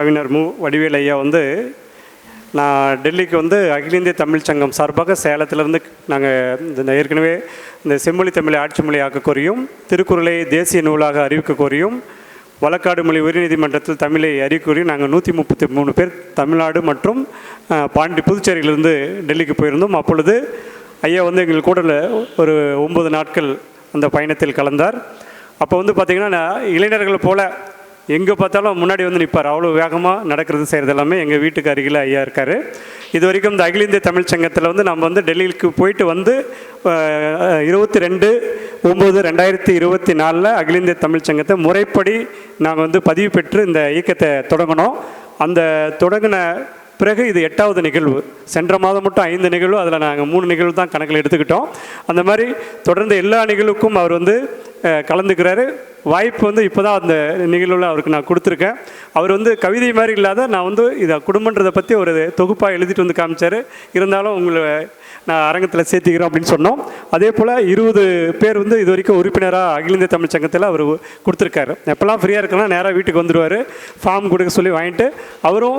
கவிஞர் மு. வடிவேல் ஐயா வந்து நான் டெல்லிக்கு வந்து அகில இந்திய தமிழ் சங்கம் சார்பாக சேலத்திலிருந்து நாங்கள் இந்த ஏற்கனவே இந்த செம்மொழி தமிழை ஆட்சி மொழி கோரியும் திருக்குறளை தேசிய நூலாக அறிவிக்க கோரியும் வழக்காடு மொழி உயர்நீதிமன்றத்தில் தமிழை அறிவிக்க நாங்கள் நூற்றி முப்பத்தி மூணு பேர் தமிழ்நாடு மற்றும் பாண்டி புதுச்சேரியிலிருந்து டெல்லிக்கு போயிருந்தோம். அப்பொழுது ஐயா வந்து எங்கள் கூட ஒரு ஒம்பது நாட்கள் அந்த பயணத்தில் கலந்தார். அப்போ வந்து பார்த்திங்கன்னா நான் இளைஞர்கள் போல எங்கே பார்த்தாலும் முன்னாடி வந்து நிற்பார் அவ்வளோ வேகமாக நடக்கிறது செய்கிறது எல்லாமே எங்கள் வீட்டுக்கு அருகில் ஐயா இருக்கார். இது வரைக்கும் இந்த அகில இந்திய தமிழ் சங்கத்தில் வந்து நம்ம வந்து டெல்லிக்கு போயிட்டு வந்து இருபத்தி ரெண்டு ஒம்பது ரெண்டாயிரத்தி இருபத்தி நாலில் அகில இந்திய தமிழ் சங்கத்தை முறைப்படி நாங்கள் வந்து பதிவு பெற்று இந்த இயக்கத்தை தொடங்கினோம். அந்த தொடங்கின பிறகு இது எட்டாவது நிகழ்வு. சென்ற மாதம் மட்டும் ஐந்து நிகழ்வு அதில் நாங்கள் மூணு நிகழ்வு தான் கணக்கில் எடுத்துக்கிட்டோம். அந்த மாதிரி தொடர்ந்து எல்லா நிகழ்வுக்கும் அவர் வந்து கலந்துக்கிறாரு. வாய்ப்பு வந்து இப்போ தான் அந்த நிகழ்வில் அவருக்கு நான் கொடுத்துருக்கேன். அவர் வந்து கவிதை மாதிரி இல்லாத நான் வந்து இதை குடும்பன்றதை பற்றி ஒரு தொகுப்பாக எழுதிட்டு வந்து காமிச்சார். இருந்தாலும் உங்களை நான் அரங்கத்தில் சேர்த்திக்கிறோம் அப்படின்னு சொன்னோம். அதே போல் இருபது பேர் வந்து இது வரைக்கும் உறுப்பினராக அகில இந்திய தமிழ் சங்கத்தில் அவர் கொடுத்துருக்காரு. எப்போல்லாம் ஃப்ரீயாக இருக்கலாம் நேராக வீட்டுக்கு வந்துடுவார் ஃபார்ம் கொடுக்க சொல்லி வாங்கிட்டு அவரும்